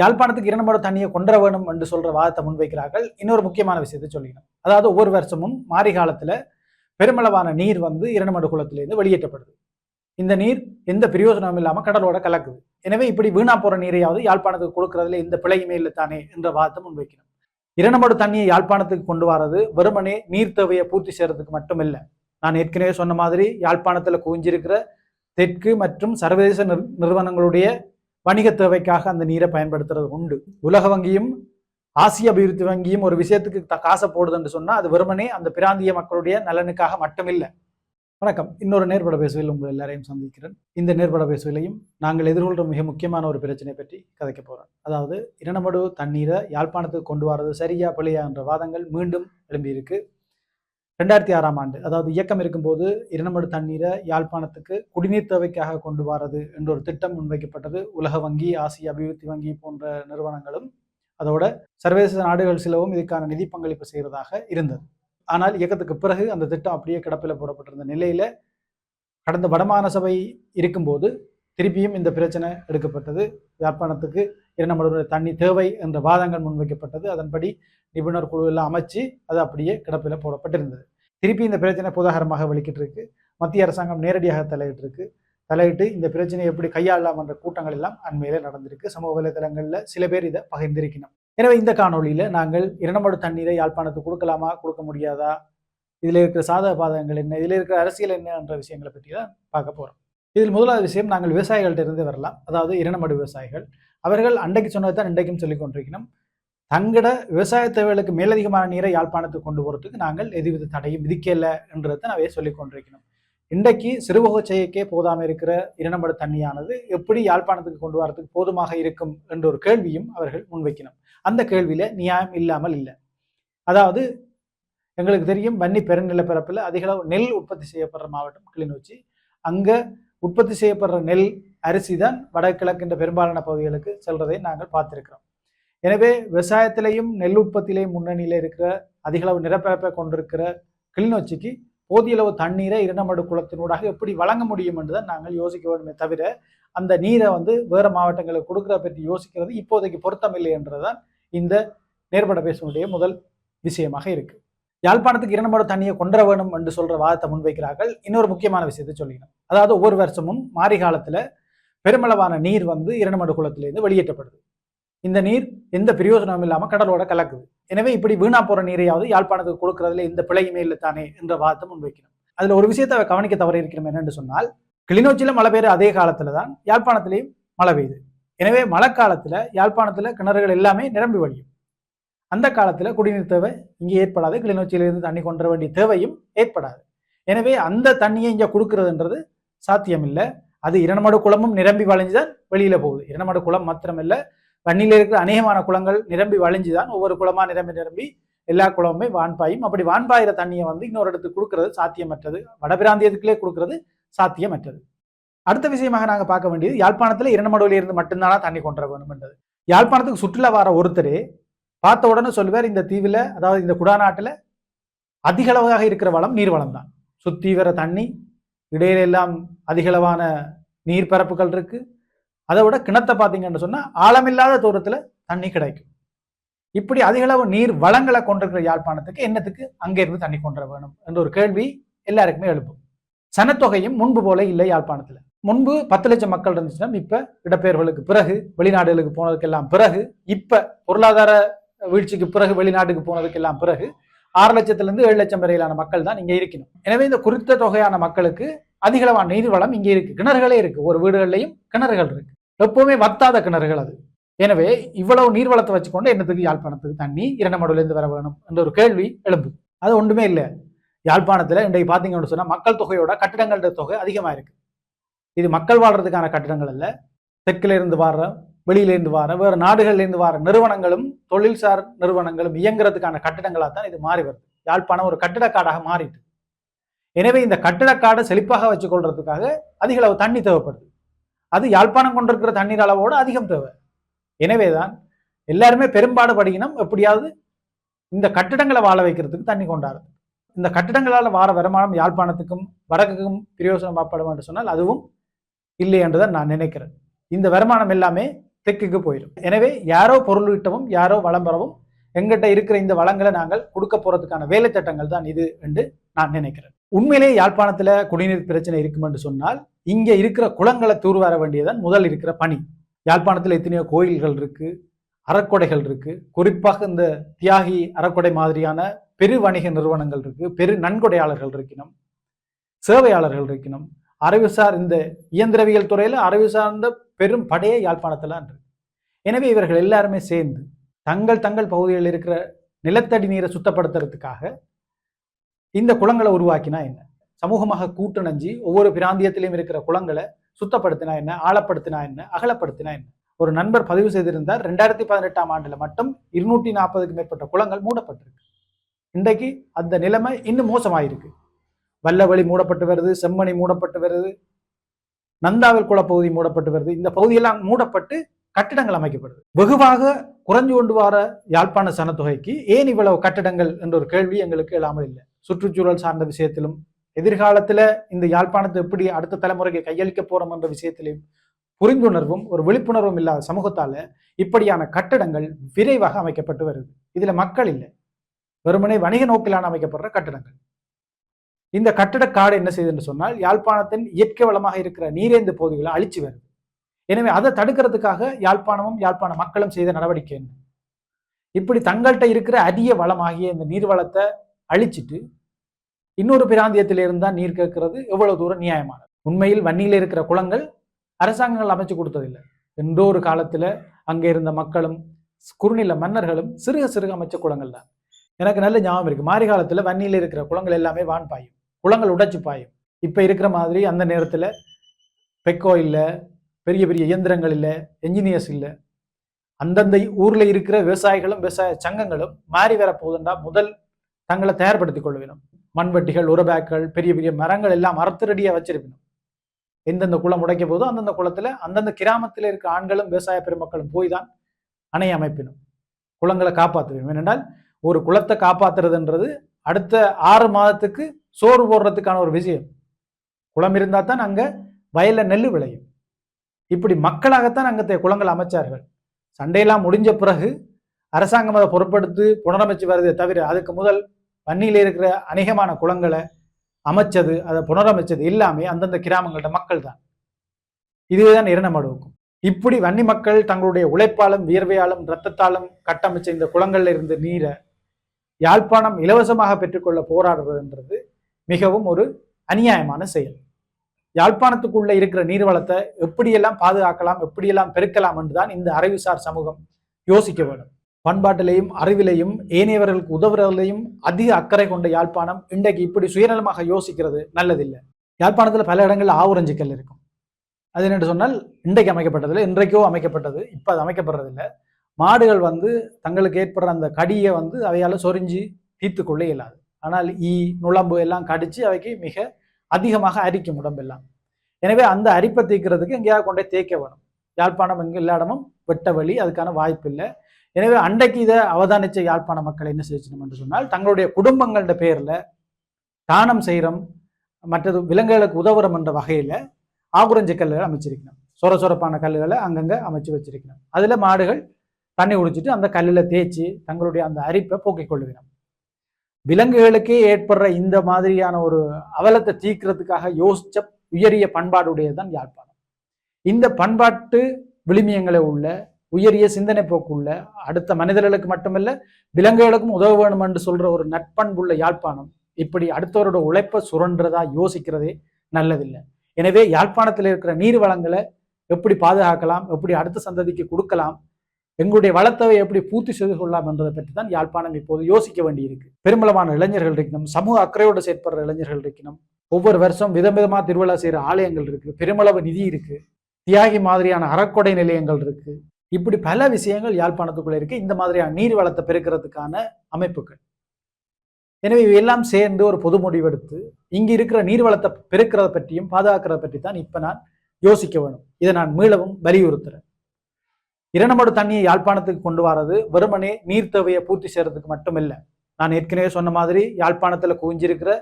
யாழ்ப்பாணத்துக்கு இரண்டு தண்ணியை கொண்டர வேணும் என்று சொல்ற வாதத்தை முன்வைக்கிறார்கள். இன்னொரு முக்கியமான விஷயத்தை சொல்லிக்கணும். அதாவது ஒவ்வொரு வருஷமும் மாரி காலத்துல பெருமளவான நீர் வந்து இரண்டு குளத்திலிருந்து வெளியேற்றப்படுது. இந்த நீர் எந்த பிரயோஜனமும் இல்லாமல் கடலோட கலக்குது. எனவே இப்படி வீணா போற நீரையாவது யாழ்ப்பாணத்துக்கு கொடுக்கறதுல எந்த பிழையுமே இல்லை தானே என்ற வாதத்தை முன்வைக்கணும். இரண்டு தண்ணியை யாழ்ப்பாணத்துக்கு கொண்டு வரது வெறுமனே நீர் தேவையை பூர்த்தி செய்யறதுக்கு மட்டும் இல்லை. நான் ஏற்கனவே சொன்ன மாதிரி யாழ்ப்பாணத்துல குவிஞ்சிருக்கிற தெற்கு மற்றும் சர்வதேச நிறுவனங்களுடைய வணிக தேவைக்காக அந்த நீரை பயன்படுத்துறது உண்டு. உலக வங்கியும் ஆசிய அபிவிருத்தி வங்கியும் ஒரு விஷயத்துக்கு த- காசை போடுதுன்னு சொன்னால் அது வெறுமனே அந்த பிராந்திய மக்களுடைய நலனுக்காக மட்டுமில்லை. வணக்கம். இன்னொரு நேர்பட பேசுவையில் உங்கள் எல்லாரையும் சந்திக்கிறேன். இந்த நேர்பட பேசுவையிலையும் நாங்கள் எதிர்கொள்கிற மிக முக்கியமான ஒரு பிரச்சனை பற்றி கதைக்க போகிறோம் அதாவது இரணமடு தண்ணீரை யாழ்ப்பாணத்துக்கு கொண்டு வரது சரியா பிள்ளையா என்ற வாதங்கள் மீண்டும் எழும்பியிருக்கு. ரெண்டாயிரத்தி ஆறாம் ஆண்டு அதாவது இயக்கம் இருக்கும்போது இரணமடு தண்ணீரை யாழ்ப்பாணத்துக்கு குடிநீர் தேவைக்காக கொண்டு வரது என்ற ஒரு திட்டம் முன்வைக்கப்பட்டது. உலக வங்கி ஆசிய அபிவிருத்தி வங்கி போன்ற நிறுவனங்களும் அதோட சர்வதேச நாடுகள் சிலவும் இதுக்கான நிதி பங்களிப்பு செய்கிறதாக இருந்தது. ஆனால் இயக்கத்துக்கு பிறகு அந்த திட்டம் அப்படியே கிடப்பில் போடப்பட்டிருந்த நிலையில கடந்த வடமாகாண சபை இருக்கும்போது திருப்பியும் இந்த பிரச்சனை எடுக்கப்பட்டது. யாழ்ப்பாணத்துக்கு இரண்டு தண்ணி தேவை என்ற வாதங்கள் முன்வைக்கப்பட்டது. அதன்படி நிபுணர் குழு எல்லாம் அமைச்சு அது அப்படியே கிடப்பில் போடப்பட்டிருந்தது. திருப்பி இந்த பிரச்சனை புதாகரமாக வெளிக்கிட்டு இருக்கு மத்திய அரசாங்கம் நேரடியாக தலையிட்டு இருக்கு தலையிட்டு இந்த பிரச்சனையை எப்படி கையாளலாம் என்ற கூட்டங்கள் எல்லாம் அண்மையில நடந்திருக்கு. சமூக வலைதளங்களில் சில பேர் இதை பகிர்ந்திருக்கணும். எனவே இந்த காணொலியில் நாங்கள் இரண்டமடு தண்ணீரை யாழ்ப்பாணத்துக்கு கொடுக்கலாமா கொடுக்க முடியாதா இதில் இருக்கிற சாதக பாதகங்கள் என்ன இதில் இருக்கிற அரசியல் என்ன என்ற விஷயங்களை பற்றி தான் பார்க்க போகிறோம் இதில் முதலாவது விஷயம் நாங்கள் விவசாயிகள்கிட்ட இருந்து வரலாம். அதாவது இரண்டமடு விவசாயிகள். அவர்கள் அன்றைக்கு சொன்னதை தான் இன்றைக்கும் சொல்லிக் கொண்டிருக்கணும் தங்கட விவசாய தேவைகளுக்கு மேலதிகமான நீரை யாழ்ப்பாணத்துக்கு கொண்டு போகிறதுக்கு நாங்கள் எதுவித தடையும் விதிக்கல என்றதை நாவே சொல்லிக் கொண்டிருக்கணும் இன்றைக்கு சிறுவகச்சையக்கே போதாமல் இருக்கிற இரண்டம்படு தண்ணியானது எப்படி யாழ்ப்பாணத்துக்கு கொண்டு வரத்துக்கு போதுமாக இருக்கும் என்ற ஒரு கேள்வியும் அவர்கள் முன்வைக்கணும். அந்த கேள்வியில நியாயம் இல்லாமல் இல்லை. அதாவது எங்களுக்கு தெரியும் வன்னி பெருநிலப்பரப்பில் அதிக நெல் உற்பத்தி செய்யப்படுற மாவட்டம் கிளிநொச்சி. அங்கே உற்பத்தி செய்யப்படுற நெல் அரிசி தான் வடகிழக்கின்ற பெரும்பாலான பகுதிகளுக்கு செல்றதை நாங்கள் பார்த்திருக்கிறோம். எனவே விவசாயத்திலையும் நெல் உற்பத்தியிலையும் முன்னணியில் இருக்கிற அதிகளவு நிரப்பரப்பை நிலப்பரப்பை கொண்டிருக்கிற கிளிநொச்சிக்கு போதிய அளவு தண்ணீரை இரண்டமடு குளத்தினூடாக எப்படி வழங்க முடியும் என்று தான் நாங்கள் யோசிக்க வேண்டுமே தவிர அந்த நீரை வந்து வேறு மாவட்டங்களுக்கு கொடுக்குற பற்றி யோசிக்கிறது இப்போதைக்கு பொருத்தமில்லை என்றதுதான் இந்த நேர்பட பேசுவனுடைய முதல் விஷயமாக இருக்கு. யாழ்ப்பாணத்துக்கு இரண்டமடு தண்ணியை கொண்டு வேணும் என்று சொல்ற வாதத்தை முன்வைக்கிறார்கள். இன்னொரு முக்கியமான விஷயத்தை சொல்லிக்கணும் அதாவது ஒவ்வொரு வருஷமும் மாரி காலத்துல பெருமளவான நீர் வந்து இரண்டமடு குளத்திலிருந்து வெளியேற்றப்படுது. இந்த நீர் எந்த பிரயோஜனமும் இல்லாமல் கடலோட கலக்குது. எனவே இப்படி வீணா போற நீரையாவது யாழ்ப்பாணத்துக்கு கொடுக்கறதுல எந்த பிழையுமே இல்லை தானே என்ற வாதத்தை முன்வைக்கணும். அதுல ஒரு விஷயத்தை கவனிக்க தவறி இருக்கிறோம் என்னென்று சொன்னால் கிளிநொச்சியில மழை பெய்யுற அதே காலத்துல தான் யாழ்ப்பாணத்திலையும் மழை பெய்யுது. எனவே மழை காலத்துல யாழ்ப்பாணத்துல கிணறுகள் எல்லாமே நிரம்பி வழியும். அந்த காலத்துல குடிநீர் தேவை இங்கே ஏற்படாது. கிளிநொச்சியிலிருந்து தண்ணி கொண்டு வேண்டிய தேவையும் ஏற்படாது. எனவே அந்த தண்ணியை இங்கே கொடுக்கறதுன்றது சாத்தியமில்லை. அது இரண்டமடு குளமும் நிரம்பி வளைஞ்சுதான் வெளியில போகுது. இரண்டமடு குளம் மாத்திரமில்ல வன்னியில் இருக்கிற அநேகமான குளங்கள் நிரம்பி வழிஞ்சுதான் ஒவ்வொரு குளமா நிரம்பி நிரம்பி எல்லா குளமுமே வான்பாயும். அப்படி வான்பாயிற தண்ணியை வந்து இன்னொரு இடத்துக்கு கொடுக்கறது சாத்தியமற்றது. வடபிராந்தியத்துக்குள்ளே கொடுக்கறது? சாத்தியமற்றது. அடுத்த விஷயமாக நாங்கள் பார்க்க வேண்டியது யாழ்ப்பாணத்தில் இரண்டு இருந்து மட்டும்தானா தண்ணி கொண்டு வர வேணும்ன்றது யாழ்ப்பாணத்துக்கு சுற்றுலா வர ஒருத்தரே பார்த்த உடனே சொல்லுவார் இந்த தீவில் அதாவது இந்த குடாநாட்டில் அதிக அளவாக இருக்கிற வளம் நீர் வளம் தான் சுற்றி வர தண்ணி இடையில எல்லாம் அதிகளவான நீர் பரப்புகள் இருக்கு. அதை விட கிணத்தை பார்த்தீங்கன்னு சொன்னா ஆழமில்லாத தூரத்துல தண்ணி கிடைக்கும். இப்படி அதிகளவு நீர் வளங்களை கொண்டிருக்கிற யாழ்ப்பாணத்துக்கு என்னத்துக்கு அங்கே இருந்து தண்ணி கொண்டு வேணும் என்ற ஒரு கேள்வி எல்லாருக்குமே எழுப்பும். சனத்தொகையும் முன்பு போல இல்லை யாழ்ப்பாணத்துல. முன்பு பத்து லட்சம் மக்கள் இருந்துச்சுன்னா இப்ப இடப்பெயர்களுக்கு பிறகு வெளிநாடுகளுக்கு போனதுக்கெல்லாம் பிறகு இப்ப பொருளாதார வீழ்ச்சிக்கு பிறகு வெளிநாட்டுக்கு போனதுக்கெல்லாம் பிறகு ஆறு லட்சத்திலிருந்து ஏழு லட்சம் வரையிலான மக்கள் தான் இங்கே இருக்கணும். எனவே இந்த குறித்த தொகையான மக்களுக்கு அதிகளவான நீர் வளம் இங்கே இருக்கு. கிணறுகளே இருக்கு. ஒரு வீடுகள்லையும் கிணறுகள் இருக்கு. எப்பவுமே வத்தாத கிணறுகள் அது. எனவே இவ்வளவு நீர்வளத்தை வச்சுக்கொண்டு என்னத்துக்கு யாழ்ப்பாணத்துக்கு தண்ணி இரண்டு இரண்டமடுலேருந்து வர வேணும் என்ற ஒரு கேள்வி எழும்பு அது ஒன்றுமே இல்லை. யாழ்ப்பாணத்தில் இன்றைக்கு பார்த்தீங்கன்னு சொன்னால் மக்கள் தொகையோட கட்டிடங்களோட தொகை அதிகமாக இருக்கு. இது மக்கள் வாழ்றதுக்கான கட்டிடங்கள் அல்ல. தெற்கிலிருந்து வர்ற வெளியிலேருந்து வர வேறு நாடுகள்லேருந்து வர நிறுவனங்களும் தொழில்சார் நிறுவனங்களும் இயங்குறதுக்கான கட்டிடங்களாக தான் இது மாறி வருது. யாழ்ப்பாணம் ஒரு கட்டிடக்காடாக மாறிட்டு. எனவே இந்த கட்டிடக்காடை செழிப்பாக வச்சுக்கொள்றதுக்காக அதிக அளவு தண்ணி தேவைப்படுது. அது யாழ்ப்பாணம் கொண்டிருக்கிற தண்ணீர் அளவோடு அதிகம் தேவை. எனவே தான் எல்லாருமே பெரும்பாடு படிக்கணும். எப்படியாவது இந்த கட்டிடங்களை வாழ வைக்கிறதுக்கு தண்ணி கொண்டாடுது இந்த கட்டிடங்களால் வார வருமானம் யாழ்ப்பாணத்துக்கும் வடக்குக்கும் பிரயோசனமாப்படும் என்று சொன்னால் அதுவும் இல்லை என்றுதான் நான் நினைக்கிறேன். இந்த வருமானம் எல்லாமே தெற்குக்கு போயிடும். எனவே யாரோ பொருள் விட்டவும் யாரோ வளம் பெறவும் எங்கிட்ட இருக்கிற இந்த வளங்களை நாங்கள் கொடுக்க போறதுக்கான வேலை திட்டங்கள் தான் இது என்று நான் நினைக்கிறேன். உண்மையிலே யாழ்ப்பாணத்துல குடிநீர் பிரச்சனை இருக்கும் என்று சொன்னால் இங்க இருக்கிற குளங்களை தூர்வார வேண்டியதுதான் முதல் இருக்கிற பணி. யாழ்ப்பாணத்தில் எத்தனையோ கோயில்கள் இருக்கு அறக்கொடைகள் இருக்கு. குறிப்பாக இந்த தியாகி அறக்கொடை மாதிரியான பெரு வணிக நிறுவனங்கள் இருக்கு பெரு நன்கொடையாளர்கள் இருக்கணும் சேவையாளர்கள் இருக்கணும் அறிவுசார் இந்த இயந்திரவியல் துறையில அறிவு சார்ந்த பெரும் படையே யாழ்ப்பாணத்தில் இருக்கு. எனவே இவர்கள் எல்லாருமே சேர்ந்து தங்கள் தங்கள் பகுதிகளில் இருக்கிற நிலத்தடி நீரை சுத்தப்படுத்துறதுக்காக இந்த குளங்களை உருவாக்கினா என்ன? சமூகமாக கூட்டுணஞ்சி ஒவ்வொரு பிராந்தியத்திலையும் இருக்கிற குளங்களை சுத்தப்படுத்தினா என்ன? ஆழப்படுத்தினா என்ன? அகலப்படுத்தினா என்ன? ஒரு நண்பர் பதிவு செய்திருந்தார் ரெண்டாயிரத்தி பதினெட்டாம் ஆண்டுல மட்டும் இருநூற்றி நாற்பதுக்கு மேற்பட்ட குளங்கள் மூடப்பட்டிருக்கு. இன்றைக்கு அந்த நிலைமை இன்னும் மோசமாயிருக்கு. வல்லவழி மூடப்பட்டு வருது செம்மணி மூடப்பட்டு வருது நந்தாவில் பகுதி மூடப்பட்டு வருது. இந்த பகுதியெல்லாம் மூடப்பட்டு கட்டிடங்கள் அமைக்கப்படுது. வெகுவாக குறைஞ்சு கொண்டு வர யாழ்ப்பாண சனத்தொகைக்கு ஏன் இவ்வளவு கட்டிடங்கள் என்ற ஒரு கேள்வி எங்களுக்கு இல்லாமல் இல்லை. சுற்றுச்சூழல் சார்ந்த விஷயத்திலும் எதிர்காலத்துல இந்த யாழ்ப்பாணத்தை எப்படி அடுத்த தலைமுறைக்கு கையளிக்க போறோம் என்ற விஷயத்திலையும் புரிந்துணர்வும் ஒரு விழிப்புணர்வும் இல்லாத சமூகத்தால இப்படியான கட்டடங்கள் விரைவாக அமைக்கப்பட்டு வருது. இதுல மக்கள் இல்லை. வெறுமனே வணிக நோக்கிலான அமைக்கப்படுற கட்டடங்கள். இந்த கட்டட காடு என்ன செய்யுதுன்னு சொன்னால் யாழ்ப்பாணத்தின் இயற்கை வளமாக இருக்கிற நீரேந்து பகுதிகளை அழிச்சு வருது. எனவே அதை தடுக்கிறதுக்காக யாழ்ப்பாணமும் யாழ்ப்பாண மக்களும் செய்த நடவடிக்கை என்ன? இப்படி தங்கள்கிட்ட இருக்கிற அரிய வளமாகிய இந்த நீர்வளத்தை அழிச்சிட்டு இன்னொரு பிராந்தியத்தில் இருந்தால் நீர் கேட்கறது எவ்வளவு தூரம் நியாயமானது? உண்மையில் வன்னியில் இருக்கிற குளங்கள் அரசாங்கங்கள் அமைச்சு கொடுத்ததில்லை. எந்த ஒரு காலத்துல அங்கே இருந்த மக்களும் குறுநில மன்னர்களும் சிறுக சிறுக அமைச்ச குளங்கள் தான். எனக்கு நல்ல ஞாபகம் இருக்கு. மாரி காலத்தில் வன்னியில் இருக்கிற குளங்கள் எல்லாமே வான் பாயும். குளங்கள் உடைச்சு பாயும். இப்போ இருக்கிற மாதிரி அந்த நேரத்தில் பெக்கோ இல்லை பெரிய பெரிய இயந்திரங்கள் இல்லை என்ஜினியர்ஸ் இல்லை. அந்தந்த ஊரில் இருக்கிற விவசாயிகளும் விவசாய சங்கங்களும் மாறி வர போதுண்டா முதல் தங்களை தயார்படுத்திக் கொள்ள வேணும் மண்வெட்டிகள் உரபேக்கள் பெரிய பெரிய மரங்கள் எல்லாம் மரத்து வச்சிருக்கணும். எந்தெந்த குளம் உடைக்க போதோ அந்தந்த குளத்தில் அந்தந்த கிராமத்தில் இருக்க ஆண்களும் விவசாய பெருமக்களும் போய் தான் அணை அமைப்பினும் குளங்களை காப்பாற்ற வேண்டும் ஏனென்றால் ஒரு குளத்தை காப்பாத்துறதுன்றது அடுத்த ஆறு மாதத்துக்கு சோறு போடுறதுக்கான ஒரு விஷயம். குளம் இருந்தால் தான் அங்கே வயலில் நெல் விளையும். இப்படி மக்களாகத்தான் அங்கே குளங்கள் அமைச்சார்கள். சண்டையெல்லாம் முடிஞ்ச பிறகு அரசாங்கம் அதை பொருட்படுத்தி புனரமைச்சு வருதே தவிர அதுக்கு முதல் வன்னியில் இருக்கிற அநேகமான குளங்களை அமைச்சது அதை புனரமைச்சது எல்லாமே அந்தந்த கிராமங்களோட மக்கள் தான் இதுதான் இரணமடுவுக்கும் இப்படி வன்னி மக்கள் தங்களுடைய உழைப்பாலும் வியர்வையாலும் இரத்தத்தாலும் கட்டமைச்ச இந்த குளங்கள்ல இருந்து நீரை யாழ்ப்பாணம் இலவசமாக பெற்றுக்கொள்ள போராடுறதுன்றது மிகவும் ஒரு அநியாயமான செயல். யாழ்ப்பாணத்துக்குள்ள இருக்கிற நீர்வளத்தை எப்படியெல்லாம் பாதுகாக்கலாம் எப்படியெல்லாம் பெருக்கலாம் என்றுதான் இந்த அறிவுசார் சமூகம் யோசிக்க வேண்டும். பண்பாட்டிலையும் அறிவிலையும் ஏனையவர்களுக்கு உதவுறதிலையும் அதிக அக்கறை கொண்ட யாழ்ப்பாணம் இன்றைக்கு இப்படி சுயநலமாக யோசிக்கிறது நல்லதில்லை. யாழ்ப்பாணத்துல பல இடங்கள்ல ஆவுரஞ்சிக்கல் இருக்கும். அது என்னென்று சொன்னால் இன்றைக்கு அமைக்கப்பட்டதில்லை இன்றைக்கோ அமைக்கப்பட்டது இப்போ அது அமைக்கப்படுறதில்லை. மாடுகள் வந்து தங்களுக்கு ஏற்படுற அந்த கடியை வந்து அவையால் சொரிஞ்சு தீர்த்து கொள்ள இயலாது. ஆனால் ஈ நுழம்பு எல்லாம் கடித்து அவைக்கு மிக அதிகமாக அரிக்கும் உடம்பெல்லாம். எனவே அந்த அரிப்பை தீர்க்கிறதுக்கு எங்கேயாவது கொண்டே தேய்க்க வேணும். யாழ்ப்பாணம் எங்கே எல்லா இடமும் வெட்ட வழி அதுக்கான வாய்ப்பு இல்லை. எனவே அன்றைக்கு இதை அவதானிச்ச யாழ்ப்பாண மக்கள் என்ன செய்யணும் என்று சொன்னால் தங்களுடைய குடும்பங்களோட பேரில் தானம் செய்கிறோம் மற்றது விலங்குகளுக்கு உதவுறோம் என்ற வகையில் ஆகுரஞ்சு கல்லுகள் அமைச்சிருக்கணும். சொர சொரப்பான கல்லுகளை அங்கங்கே அமைச்சு வச்சிருக்கணும். அதில் மாடுகள் தண்ணி குடிச்சிட்டு அந்த கல்லில் தேய்ச்சி தங்களுடைய அந்த அரிப்பை போக்கிக் கொள்ளுகிறோம் விலங்குகளுக்கே ஏற்படுற இந்த மாதிரியான ஒரு அவலத்தை தீக்கிறதுக்காக யோசிச்ச உயரிய பண்பாடுடையதுதான் யாழ்ப்பாணம். இந்த பண்பாட்டு விளிமியங்களை உள்ள உயரிய சிந்தனை போக்குள்ள அடுத்த மனிதர்களுக்கு மட்டுமல்ல விலங்குகளுக்கும் உதவ வேணும் என்று சொல்ற ஒரு நட்பண்புள்ள யாழ்ப்பாணம் இப்படி அடுத்தவரோட உழைப்பை சுரன்றதா யோசிக்கிறதே நல்லதில்லை. எனவே யாழ்ப்பாணத்தில் இருக்கிற நீர் வளங்களை எப்படி பாதுகாக்கலாம் எப்படி அடுத்த சந்ததிக்கு கொடுக்கலாம் எங்களுடைய வளத்தவை எப்படி பூர்த்தி செய்து கொள்ளலாம் என்பதை பற்றி தான் யாழ்ப்பாணம் இப்போது யோசிக்க வேண்டியிருக்கு. பெருமளவான இளைஞர்கள் இருக்கணும் சமூக அக்கறையோடு செயற்படுற இளைஞர்கள் இருக்கணும் ஒவ்வொரு வருஷம் விதம் திருவிழா செய்கிற ஆலயங்கள் இருக்கு பெருமளவு நிதி இருக்கு தியாகி மாதிரியான அறக்கொடை நிலையங்கள் இருக்கு. இப்படி பல விஷயங்கள் யாழ்ப்பாணத்துக்குள்ள இருக்கு. இந்த மாதிரியான நீர் வளத்தை பெருக்கிறதுக்கான அமைப்புகள். எனவே இவையெல்லாம் சேர்ந்து ஒரு பொது முடிவெடுத்து இங்கே இருக்கிற நீர் வளத்தை பெருக்கிறத பற்றியும் பாதுகாக்கிறத பற்றி தான் இப்போ நான் யோசிக்க வேணும். இதை நான் மீளவும் வலியுறுத்துறேன். இரணமடு தண்ணியை யாழ்ப்பாணத்துக்கு கொண்டு வரது வெறுமனே நீர் தேவையை பூர்த்தி செய்யறதுக்கு மட்டுமில்லை. நான் ஏற்கனவே சொன்ன மாதிரி யாழ்ப்பாணத்தில் குவிஞ்சிருக்கிற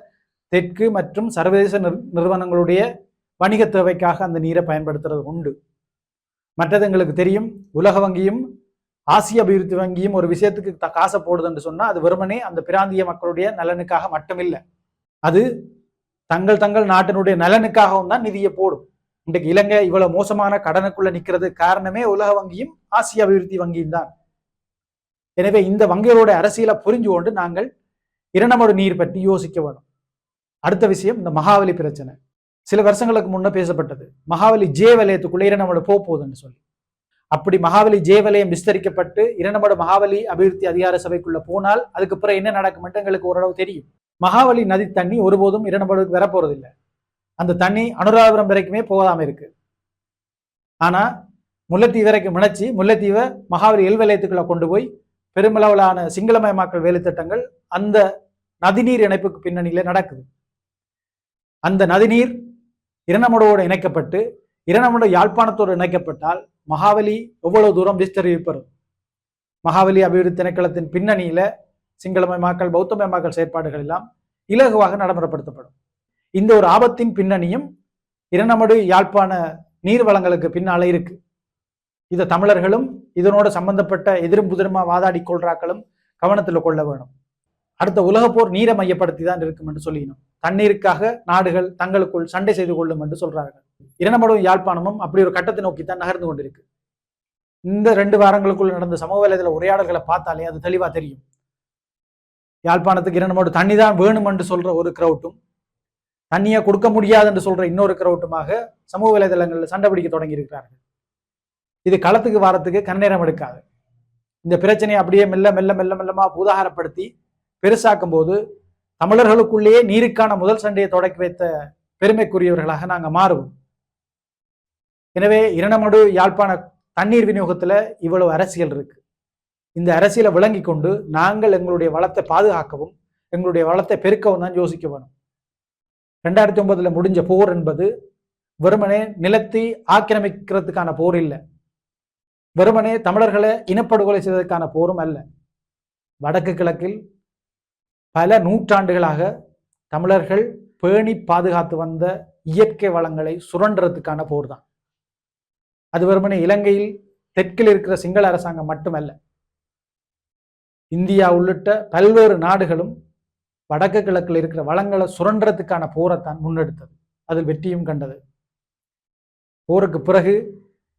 தெற்கு மற்றும் சர்வதேச நிறுவனங்களுடைய வணிக தேவைக்காக அந்த நீரை பயன்படுத்துறது உண்டு. மற்றது எங்களுக்கு தெரியும் உலக வங்கியும் ஆசிய அபிவிருத்தி வங்கியும் ஒரு விஷயத்துக்கு த- காசை போடுதுன்னு சொன்னால் அது வெறுமனே அந்த பிராந்திய மக்களுடைய நலனுக்காக மட்டுமில்லை. அது தங்கள் தங்கள் நாட்டினுடைய நலனுக்காகவும் தான் நிதியை போடும். இன்றைக்கு இலங்கை இவ்வளவு மோசமான கடனுக்குள்ள நிக்கிறது காரணமே உலக வங்கியும் ஆசிய அபிவிருத்தி வங்கியும் தான். எனவே இந்த வங்கிகளோட அரசியலை புரிஞ்சு கொண்டு நாங்கள் இரண்டமோடு நீர் பற்றி யோசிக்க வேணும். அடுத்த விஷயம் இந்த மகாவலி பிரச்சனை. சில வருஷங்களுக்கு முன்ன பேசப்பட்டது. மகாவலி ஜே வலயத்துக்குள்ள இரண்டமோட போக போகுதுன்னு சொல்லி. அப்படி மகாவலி ஜே வலயம் விஸ்தரிக்கப்பட்டு இரண்டமோட மகாவலி அபிவிருத்தி அதிகார சபைக்குள்ள போனால் அதுக்கு பிறகு என்ன நடக்கும் எங்களுக்கு ஓரளவு தெரியும். மகாவலி நதி தண்ணி ஒருபோதும் இரண்டமோடுக்கு வரப்போறதில்லை. அந்த தண்ணி அனுராதபுரம் வரைக்குமே போகாமல் இருக்கு. ஆனால் முல்லைத்தீவு வரைக்கும் முனைச்சி முல்லைத்தீவை மகாவலி எல்வலயத்துக்குள்ள கொண்டு போய் பெருமளவிலான சிங்களமயமாக்கல் வேலை திட்டங்கள் அந்த நதிநீர் இணைப்புக்கு பின்னணியில் நடக்குது. அந்த நதிநீர் இரணமுடவோடு இணைக்கப்பட்டு இரணமுட யாழ்ப்பாணத்தோடு இணைக்கப்பட்டால் மகாவலி எவ்வளவு தூரம் விஸ்தரிப்பெறும் மகாவலி அபிவிருத்தி திணைக்களத்தின் பின்னணியில சிங்களமயமாக்கல் பௌத்தமயமாக்கல் செயற்பாடுகள் எல்லாம் இலகுவாக நடைமுறைப்படுத்தப்படும். இந்த ஒரு ஆபத்தின் பின்னணியும் இரணமடு யாழ்ப்பாண நீர் வளங்களுக்கு பின்னால இருக்கு. இதை தமிழர்களும் இதனோட சம்பந்தப்பட்ட எதிரும்புதிருமா வாதாடி கொள்றாக்களும் கவனத்தில் கொள்ள வேணும். அடுத்த உலகப்போர் நீரை மையப்படுத்தி தான் இருக்கும் என்று சொல்லினோம் தண்ணீருக்காக நாடுகள் தங்களுக்குள் சண்டை செய்து கொள்ளும் என்று சொல்றார்கள். இரணமடும் யாழ்ப்பாணமும் அப்படி ஒரு கட்டத்தை நோக்கி தான் நகர்ந்து கொண்டிருக்கு. இந்த ரெண்டு வாரங்களுக்குள் நடந்த சமூக வலைதள உரையாடல்களை பார்த்தாலே அது தெளிவா தெரியும். யாழ்ப்பாணத்துக்கு இரணமோடு தண்ணி தான் வேணும் என்று சொல்ற ஒரு கிரௌட்டும் தண்ணியை கொடுக்க முடியாது என்று சொல்ற இன்னொரு கிரௌட்டுமாக சமூக வலைதளங்களில் சண்டை பிடிக்க தொடங்கி இருக்கிறார்கள் இது களத்துக்கு வாரத்துக்கு கண்ணேரம் எடுக்காது. இந்த பிரச்சனையை அப்படியே மெல்ல மெல்ல மெல்ல மெல்லமா பூதாகாரப்படுத்தி பெருசாக்கும் போது தமிழர்களுக்குள்ளேயே நீருக்கான முதல் சண்டையை தொடக்கி வைத்த பெருமைக்குரியவர்களாக நாங்க மாறுவோம். எனவே இரணமடு யாழ்ப்பாண தண்ணீர் விநியோகத்துல இவ்வளவு அரசியல் இருக்கு. இந்த அரசியலை விளங்கி கொண்டு நாங்கள் எங்களுடைய வளத்தை பாதுகாக்கவும் எங்களுடைய வளத்தை பெருக்கவும் தான் யோசிக்க வேணும். ரெண்டாயிரத்தி ஒன்பதுல முடிஞ்ச போர் என்பது வெறுமனே நிலத்தை ஆக்கிரமிக்கிறதுக்கான போர் இல்லை. வெறுமனே தமிழர்களை இனப்படுகொலை செய்வதற்கான போரும் அல்ல. வடக்கு கிழக்கில் பல நூற்றாண்டுகளாக தமிழர்கள் பேணி பாதுகாத்து வந்த இயற்கை வளங்களை சுரண்டுறதுக்கான போர் தான். அது வெறுமனே இலங்கையில் தெற்கில் இருக்கிற சிங்கள அரசாங்கம் மட்டுமல்ல. இந்தியா உள்ளிட்ட பல்வேறு நாடுகளும் வடக்கு கிழக்கில் இருக்கிற வளங்களை சுரண்டுறதுக்கான போரைத்தான் முன்னெடுத்தது. அதில் வெற்றியும் கண்டது. போருக்கு பிறகு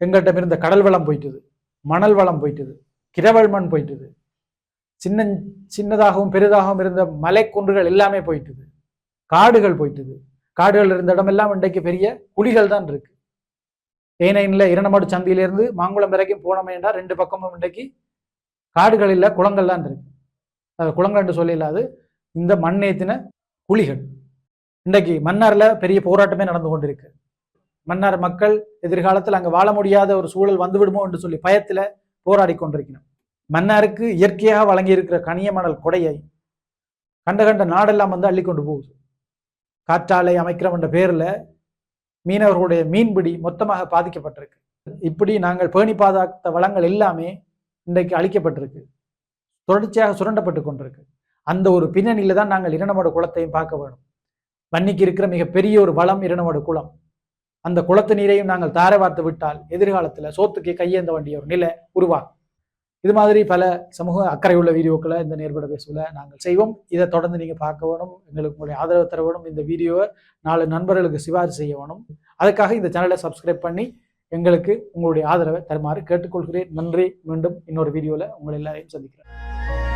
எங்கள்கிட்ட இருந்த கடல் வளம் போயிட்டுது. மணல் வளம் போயிட்டுது. கிரவல் மண் போயிட்டுது. சின்ன சின்னதாகவும் பெரிதாகவும் இருந்த மலைக்குன்றுகள் எல்லாமே போயிட்டுது. காடுகள் போயிட்டுது. காடுகள் இருந்த இடமெல்லாம் இன்றைக்கு பெரிய குழிகள் தான் இருக்கு. ஏனைன்ல இரண்டமாடு சந்தியிலிருந்து மாங்குளம் வரைக்கும் போனோமேண்டா ரெண்டு பக்கமும் இன்றைக்கு காடுகள் இல்லை குளங்கள் தான் இருக்கு. அது குளங்கள் என்று சொல்லிடலாது. இந்த மண் ஏத்தின குழிகள். இன்றைக்கு மன்னாரில் பெரிய போராட்டமே நடந்து கொண்டிருக்கு. மன்னார் மக்கள் எதிர்காலத்தில் அங்கே வாழ முடியாத ஒரு சூழல் வந்துவிடுமோ என்று சொல்லி பயத்தில் போராடி கொண்டிருக்கணும் மன்னாருக்கு இயற்கையாக வழங்கி இருக்கிற கனிய மணல் கொடையை கண்ட கண்ட நாடெல்லாம் வந்து அள்ளி கொண்டு போகுது. காற்றாலை அமைக்கிறோம் என்ற பேரில் மீனவர்களுடைய மீன்பிடி மொத்தமாக பாதிக்கப்பட்டிருக்கு. இப்படி நாங்கள் பேணி பாதுகாத்த வளங்கள் எல்லாமே இன்றைக்கு அழிக்கப்பட்டிருக்கு. தொடர்ச்சியாக சுரண்டப்பட்டு கொண்டிருக்கு. அந்த ஒரு பின்னணியில தான் நாங்கள் இரண்டமோட குளத்தையும் பார்க்க வேணும். வன்னிக்கு இருக்கிற மிகப்பெரிய ஒரு வளம் இரண்டமோட குளம் அந்த குளத்து நீரையும் நாங்கள் தாரை வார்த்து விட்டால் எதிர்காலத்தில் சோத்துக்கு கையேந்த வேண்டிய ஒரு நிலை உருவாகும். இது மாதிரி பல சமூக அக்கறை உள்ள வீடியோக்களை இந்த நேர்பட பேசுவல நாங்கள் செய்வோம். இதை தொடர்ந்து நீங்கள் பார்க்க வேணும். எங்களுக்கு உங்களுடைய ஆதரவு தர வேணும். இந்த வீடியோவை நாலு நண்பர்களுக்கு சிபாரிசு செய்ய வேணும். அதுக்காக இந்த சேனலை சப்ஸ்கிரைப் பண்ணி எங்களுக்கு உங்களுடைய ஆதரவை தருமாறு கேட்டுக்கொள்கிறேன். நன்றி. மீண்டும் இன்னொரு வீடியோவில் உங்களை எல்லாரையும் சந்திக்கிறேன்.